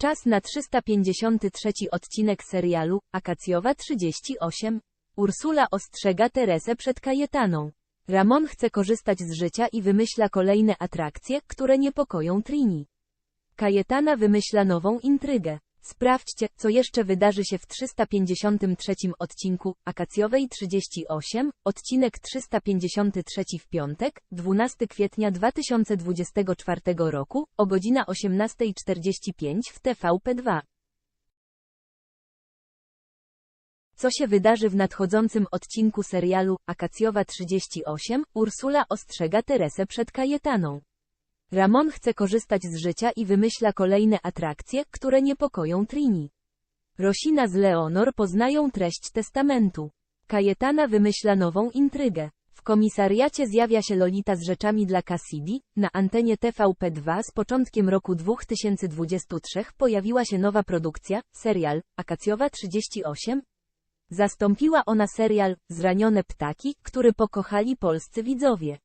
Czas na 353 odcinek serialu Akacjowa 38. Ursula ostrzega Teresę przed Kajetaną. Ramon chce korzystać z życia i wymyśla kolejne atrakcje, które niepokoją Trini. Kajetana wymyśla nową intrygę. Sprawdźcie, co jeszcze wydarzy się w 353 odcinku Akacjowej 38, odcinek 353 w piątek, 12 kwietnia 2024 roku, o godzina 18.45 w TVP2. Co się wydarzy w nadchodzącym odcinku serialu Akacjowa 38? Ursula ostrzega Teresę przed Kajetaną. Ramon chce korzystać z życia i wymyśla kolejne atrakcje, które niepokoją Trini. Rosina z Leonor poznają treść testamentu. Kajetana wymyśla nową intrygę. W komisariacie zjawia się Lolita z rzeczami dla Cassidy. Na antenie TVP2 z początkiem roku 2023 pojawiła się nowa produkcja, serial Akacjowa 38. Zastąpiła ona serial Zranione ptaki, który pokochali polscy widzowie.